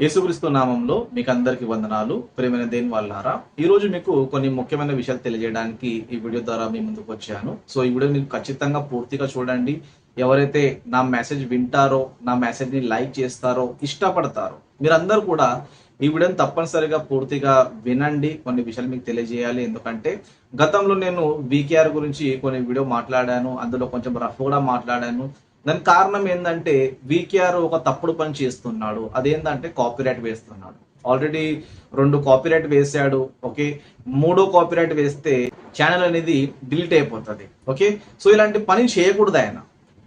యేసుక్రీస్తు నామంలో మీకు అందరికి వందనాలు. ప్రేమైన దేని వాళ్ళారా ఈ రోజు మీకు కొన్ని ముఖ్యమైన విషయాలు తెలియజేయడానికి ఈ వీడియో ద్వారా మీ ముందుకు వచ్చాను. సో ఈ వీడియో మీరు ఖచ్చితంగా పూర్తిగా చూడండి. ఎవరైతే నా మెసేజ్ వింటారో నా మెసేజ్ని లైక్ చేస్తారో ఇష్టపడతారో మీరందరూ కూడా ఈ వీడియోని తప్పనిసరిగా పూర్తిగా వినండి. కొన్ని విషయాలు మీకు తెలియజేయాలి. ఎందుకంటే గతంలో నేను వీకేఆర్ గురించి కొన్ని వీడియో మాట్లాడాను. అందులో కొంచెం రఫ్ కూడా మాట్లాడాను. దానికి కారణం ఏంటంటే వీకేఆర్ ఒక తప్పుడు పని చేస్తున్నాడు. అదేంటంటే కాపీరైట్ వేస్తున్నాడు. ఆల్రెడీ రెండు కాపీరైట్ వేసాడు ఓకే? మూడో కాపీరైట్ వేస్తే ఛానల్ అనేది డిలీట్ అయిపోతుంది. ఓకే? సో ఇలాంటి పని చేయకూడదు ఆయన.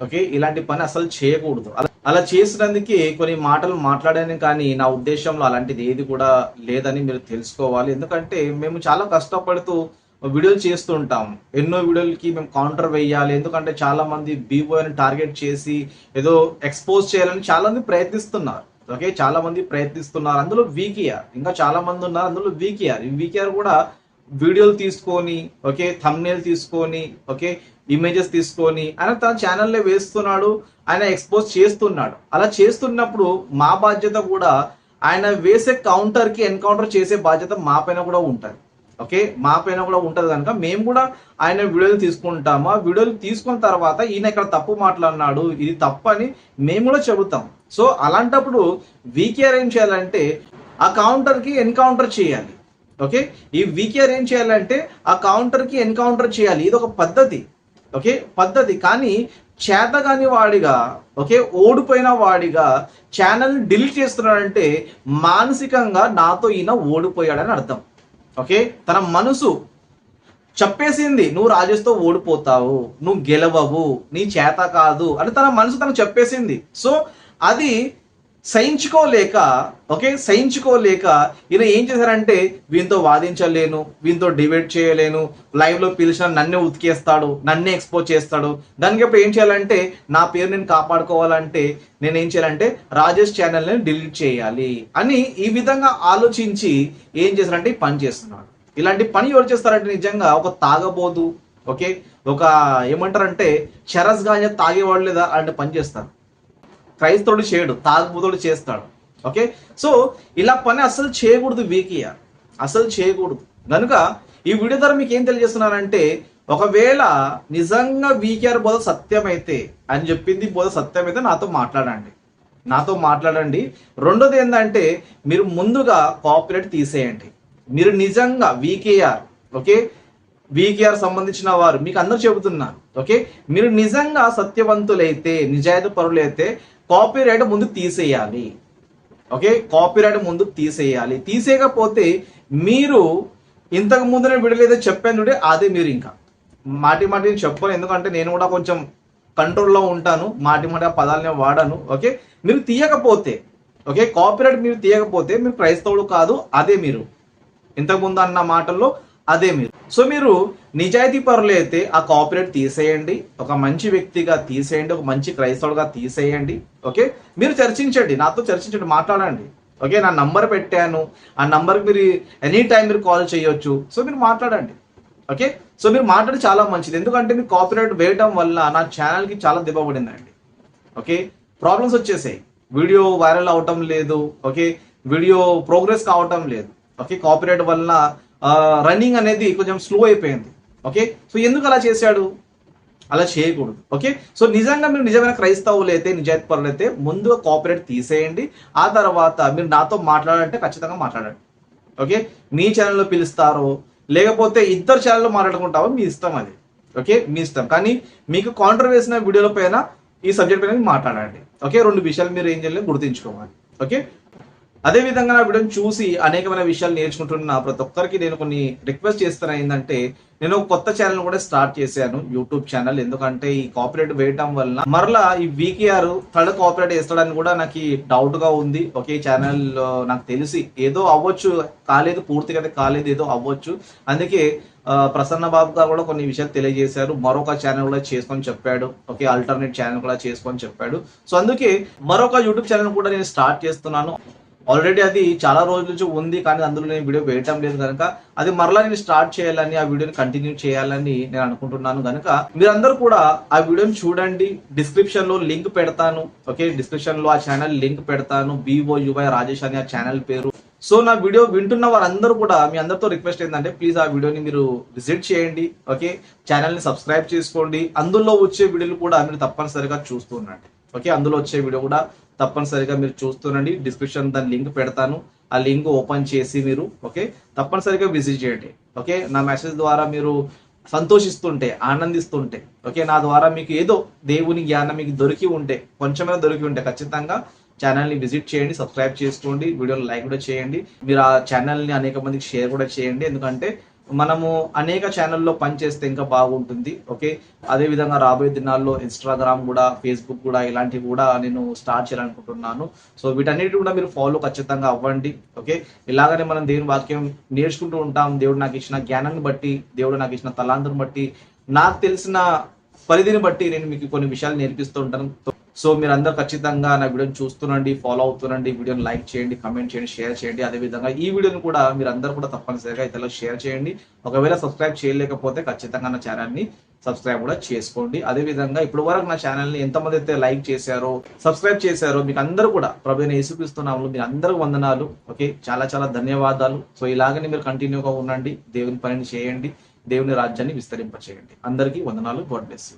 ఓకే? ఇలాంటి పని అసలు చేయకూడదు. అలా చేసినందుకే కొన్ని మాటలు మాట్లాడాను కానీ నా ఉద్దేశంలో అలాంటిది ఏది కూడా లేదని మీరు తెలుసుకోవాలి. ఎందుకంటే మేము చాలా కష్టపడుతూ వీడియోలు చేస్తుంటాం. ఎన్నో వీడియోలకి మేము కౌంటర్ వేయాలి. ఎందుకంటే చాలా మంది బీబోయ్ని టార్గెట్ చేసి ఏదో ఎక్స్పోజ్ చేయాలని చాలా మంది ప్రయత్నిస్తున్నారు. ఓకే? చాలా మంది ప్రయత్నిస్తున్నారు. అందులో వీకేఆర్ ఇంకా చాలా మంది ఉన్నారు. అందులో వీకేఆర్ ఈ వీకేఆర్ కూడా వీడియోలు తీసుకొని ఓకే? థమ్నేల్ తీసుకొని ఓకే? ఇమేజెస్ తీసుకొని ఆయన తన ఛానల్లో వేస్తున్నాడు. ఆయన ఎక్స్పోజ్ చేస్తున్నాడు. అలా చేస్తున్నప్పుడు మా బాధ్యత కూడా ఆయన వేసే కౌంటర్కి ఎన్కౌంటర్ చేసే బాధ్యత మా పైన కూడా ఉంటుంది. ఓకే? మా పైన కూడా ఉంటది కనుక మేము కూడా ఆయన వీడియోలు తీసుకుంటాము. ఆ వీడియోలు తీసుకున్న తర్వాత ఈయన ఇక్కడ తప్పు మాట్లాడినాడు. ఇది తప్పు అని మేము కూడా చెబుతాం. సో అలాంటప్పుడు వీకేఆర్ ఏం చేయాలంటే ఆ కౌంటర్కి ఎన్కౌంటర్ చేయాలి. ఓకే? ఈ వీకేఆర్ ఏం చేయాలంటే ఆ కౌంటర్కి ఎన్కౌంటర్ చేయాలి. ఇది ఒక పద్ధతి. ఓకే? పద్ధతి. కానీ చేతగాని వాడిగా ఓకే? ఓడిపోయిన వాడిగా ఛానల్ డిలీట్ చేస్తున్నాడంటే మానసికంగా నాతో ఈయన ఓడిపోయాడని అర్థం. ఓకే? తన మనసు చెప్పేసింది నువ్వు రాజేష్తో ఓడిపోతావు నువ్వు గెలవవు నీ చేత కాదు అని తన మనసు తనకు చెప్పేసింది. సో అది సహించుకోలేక ఓకే? సహించుకోలేక ఈయన ఏం చేశారంటే వీనితో వాదించలేను వీనితో డిబేట్ చేయలేను లైవ్లో పిలిచిన నన్నే ఉతికేస్తాడు నన్నే ఎక్స్పోజ్ చేస్తాడు. దానికి అప్పుడు ఏం చేయాలంటే నా పేరు నేను కాపాడుకోవాలంటే నేను ఏం చేయాలంటే రాజేష్ ఛానల్ని డిలీట్ చేయాలి అని ఈ విధంగా ఆలోచించి ఏం చేశారంటే పని చేస్తున్నాడు. ఇలాంటి పని ఎవరు చేస్తారంటే నిజంగా ఒక తాగబోదు ఓకే? ఒక ఏమంటారంటే చరస్ గాంజా తాగేవాళ్ళు లేదా అలాంటి పని చేస్తారు. క్రైస్తవుడు చేయడు తాగుబోతుడు చేస్తాడు. ఓకే సో ఇలా పని అసలు చేయకూడదు వీకియ. అసలు చేయకూడదు. కనుక ఈ వీడియో ద్వారా మీకు ఏం తెలియజేస్తున్నానంటే ఒకవేళ నిజంగా వీకేఆర్ బోధ సత్యమైతే అని చెప్పింది బోధ సత్యమైతే నాతో మాట్లాడండి. నాతో మాట్లాడండి. రెండోది ఏంటంటే మీరు ముందుగా కాపీరైట్ తీసేయండి. మీరు నిజంగా వీకేఆర్ ఓకే వీకేఆర్ సంబంధించిన వారు మీకు అందరు చెబుతున్నారు ఓకే మీరు నిజంగా సత్యవంతులైతే నిజాయితీ పరులైతే కాపీరైట్ ముందు తీసేయాలి. ఓకే? కాపీరైట్ ముందు తీసేయాలి. తీసేయకపోతే మీరు ఇంతకు ముందునే విడలేదో చెప్పాను అదే మీరు ఇంకా. మాటి మాటిని చెప్పను ఎందుకంటే నేను కూడా కొంచెం కంట్రోల్లో ఉంటాను. మాటి మాటి ఆ పదాలని వాడాను. ఓకే? మీరు తీయకపోతే ఓకే? కాపీరైట్ మీరు తీయకపోతే మీరు క్రైస్తవుడు కాదు. అదే మీరు. ఇంతకుముందు అన్న మాటల్లో అదే మీరు. సో మీరు నిజాయితీ పరులు అయితే ఆ కాపీరైట్ తీసేయండి ఒక మంచి వ్యక్తిగా తీసేయండి ఒక మంచి క్రైస్తవుడుగా తీసేయండి ఓకే? మీరు చర్చించండి నాతో చర్చించండి మాట్లాడండి. ఓకే? నా నంబర్ పెట్టాను ఆ నంబర్కి మీరు ఎనీ టైం మీరు కాల్ చేయొచ్చు. సో మీరు మాట్లాడండి. ఓకే? సో మీరు మాట్లాడి చాలా మంచిది. ఎందుకంటే మీరు కాపీరైట్ వేయడం వల్ల నా ఛానల్కి చాలా దెబ్బ పడిందండి. ఓకే? ప్రాబ్లమ్స్ వచ్చేసాయి. వీడియో వైరల్ అవటం లేదు. ఓకే? వీడియో ప్రోగ్రెస్ కావటం లేదు. ఓకే? కాపీరైట్ వల్ల రన్నింగ్ అనేది కొంచెం స్లో అయిపోయింది. ఓకే సో ఎందుకు అలా చేశాడు? అలా చేయకూడదు. ఓకే సో నిజంగా మీరు నిజమైన క్రైస్తవులు అయితే నిజాయితీ పరులు అయితే ముందుగా కోఆపరేట్ తీసేయండి. ఆ తర్వాత మీరు నాతో మాట్లాడాలంటే ఖచ్చితంగా మాట్లాడండి. ఓకే మీ ఛానల్లో పిలుస్తారో లేకపోతే ఇద్దరు ఛానల్లో మాట్లాడుకుంటావో మీ ఇష్టం అది. ఓకే మీ ఇష్టం. కానీ మీకు కౌంటర్ వీడియోల పైన ఈ సబ్జెక్ట్ పైన మాట్లాడండి. ఓకే రెండు విషయాలు మీరు ఏం చేయాలి గుర్తుంచుకోవాలి. ఓకే అదే విధంగా నా వీడియోని చూసి అనేకమైన విషయాలు నేర్చుకుంటున్న ప్రతి ఒక్కరికి నేను కొన్ని రిక్వెస్ట్ చేస్తున్నా ఏంటంటే నేను ఒక కొత్త ఛానల్ కూడా స్టార్ట్ చేశాను యూట్యూబ్ ఛానల్ ఎందుకంటే ఈ కాపరేట్ వేయటం వల్ల మరలా ఈ వీకేఆర్ థర్డ్ కాపరేట్ వేస్తాడని కూడా నాకు డౌట్గా ఉంది. ఒకే ఛానల్ నాకు తెలిసి ఏదో అవ్వచ్చు కాలేదు పూర్తిగా కాలేదు ఏదో అవ్వచ్చు. అందుకే ప్రసన్న బాబు గారు కూడా కొన్ని విషయాలు తెలియజేశారు. మరొక ఛానల్ కూడా చేసుకొని చెప్పాడు. ఓకే ఆల్టర్నేట్ ఛానల్ కూడా చేసుకొని చెప్పాడు. సో అందుకే మరొక యూట్యూబ్ ఛానల్ కూడా నేను స్టార్ట్ చేస్తున్నాను. ఆల్రెడీ అది చాలా రోజుల నుంచి ఉంది కానీ అందులో నేను వీడియో వేయటం లేదు కనుక అది మరలా నేను స్టార్ట్ చేయాలని ఆ వీడియోని కంటిన్యూ చేయాలని నేను అనుకుంటున్నాను కనుక మీరందరూ కూడా ఆ వీడియోని చూడండి. డిస్క్రిప్షన్లో లింక్ పెడతాను ఓకే డిస్క్రిప్షన్లో ఆ ఛానల్ లింక్ పెడతాను. బిఓ యువై రాజేష్ అని ఆ ఛానల్ పేరు. సో నా వీడియో వింటున్న వారందరూ కూడా మీ అందరితో రిక్వెస్ట్ ఏంటంటే ప్లీజ్ ఆ వీడియోని మీరు విజిట్ చేయండి ఓకే ఛానల్ని సబ్స్క్రైబ్ చేసుకోండి. అందులో వచ్చే వీడియోలు కూడా మీరు తప్పనిసరిగా చూస్తూ ఉండండి. ఓకే అందులో వచ్చే వీడియో కూడా తప్పనిసరిగా మీరు చూస్తుండండి డిస్క్రిప్షన్ దాని లింక్ పెడతాను. ఆ లింక్ ఓపెన్ చేసి మీరు ఓకే తప్పనిసరిగా విజిట్ చేయండి. ఓకే నా మెసేజ్ ద్వారా మీరు సంతోషిస్తుంటే ఆనందిస్తుంటే ఓకే నా ద్వారా మీకు ఏదో దేవుని జ్ఞానం మీకు దొరికి ఉంటే కొంచెమైనా దొరికి ఉంటే ఖచ్చితంగా ఛానల్ని విజిట్ చేయండి సబ్స్క్రైబ్ చేసుకోండి వీడియోని లైక్ కూడా చేయండి. మీరు ఆ ఛానల్ని అనేక మందికి షేర్ కూడా చేయండి. ఎందుకంటే మనము అనేక ఛానల్లో పనిచేస్తే ఇంకా బాగుంటుంది ఓకే అదే విధంగా రాబోయే దినాల్లో ఇన్స్టాగ్రామ్ కూడా ఫేస్బుక్ కూడా ఇలాంటివి కూడా నేను స్టార్ట్ చేయాలనుకుంటున్నాను. సో వీటన్నిటి కూడా మీరు ఫాలో ఖచ్చితంగా అవ్వండి ఓకే ఇలాగనే మనం దేవుని వాక్యం నేర్చుకుంటూ ఉంటాం. దేవుడు నాకు ఇచ్చిన జ్ఞానాన్ని బట్టి దేవుడు నాకు ఇచ్చిన తలాంతుని బట్టి నాకు తెలిసిన పరిధిని బట్టి నేను మీకు కొన్ని విషయాలు నేర్పిస్తూ ఉంటాను. సో మీరు అందరు ఖచ్చితంగా నా వీడియోని చూస్తుండండి ఫాలో అవుతుండండి వీడియోని లైక్ చేయండి కమెంట్ చేయండి షేర్ చేయండి. అదే విధంగా ఈ వీడియోని కూడా మీరు అందరు కూడా తప్పనిసరిగా ఇతరులకు షేర్ చేయండి. ఒకవేళ సబ్స్క్రైబ్ చేయలేకపోతే ఖచ్చితంగా నా ఛానల్ని సబ్స్క్రైబ్ కూడా చేసుకోండి. అదే విధంగా ఇప్పుడు వరకు నా ఛానల్ని ఎంతమంది అయితే లైక్ చేశారో సబ్స్క్రైబ్ చేశారో మీకు అందరూ కూడా ప్రభుత్వ యేసుక్రీస్తున్నాము మీరు అందరూ వందనాలు. ఓకే చాలా చాలా ధన్యవాదాలు. సో ఇలాగనే మీరు కంటిన్యూగా ఉండండి. దేవుని పనిని చేయండి. దేవుని రాజ్యాన్ని విస్తరింపచేయండి. అందరికీ వందనాలు. God bless you